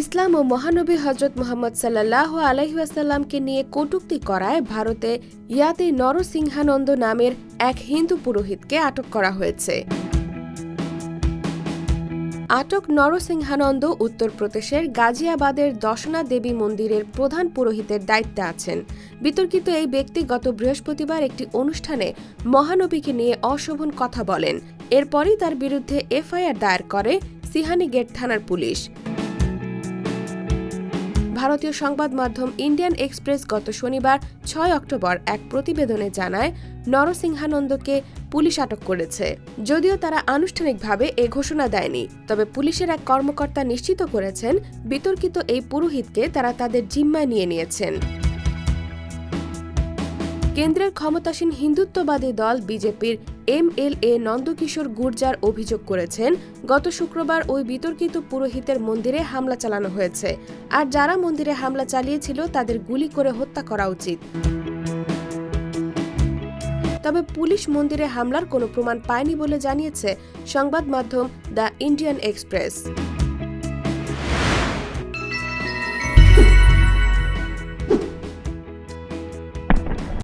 ইসলাম ও মহানবী হজরত মোহাম্মদ সাল্লাহ আলহিহাসাল্লামকে নিয়ে কটূক্তি করায় ভারতে ইয়াতে নরসিংহানন্দ নামের এক হিন্দু পুরোহিতকে আটক করা হয়েছে। আটক নরসিংহানন্দ উত্তরপ্রদেশের গাজিয়াবাদের দশনা দেবী মন্দিরের প্রধান পুরোহিতের দায়িত্বে আছেন। বিতর্কিত এই ব্যক্তি গত বৃহস্পতিবার একটি অনুষ্ঠানে মহানবীকে নিয়ে অশোভন কথা বলেন। এরপরই তার বিরুদ্ধে এফআইআর দায়ের করে সিহানি গেট থানার পুলিশ। ভারতীয় সংবাদ মাধ্যম ইন্ডিয়ান এক্সপ্রেস গত শনিবার ছয় অক্টোবর এক প্রতিবেদনে জানায়, নরসিংহানন্দকে পুলিশ আটক করেছে। যদিও তারা আনুষ্ঠানিকভাবে এ ঘোষণা দেয়নি, তবে পুলিশের এক কর্মকর্তা নিশ্চিত করেছেন, বিতর্কিত এই পুরোহিতকে তারা তাদের জিম্মায় নিয়ে নিয়েছেন। কেন্দ্রের ক্ষমতাসীন হিন্দুত্ববাদী দল বিজেপির M L A Nandkishore Gurjar অভিযোগ করেছেন, গত শুক্রবার ওই বিতর্কিত পুরোহিতের মন্দিরে হামলা চালানো হয়েছে। আর যারা মন্দিরে হামলা চালিয়েছিল, তাদের গুলি করে হত্যা করা উচিত। তবে পুলিশ মন্দিরে হামলার কোনো প্রমাণ পায়নি বলে জানিয়েছে সংবাদ মাধ্যম দ্য ইন্ডিয়ান এক্সপ্রেস।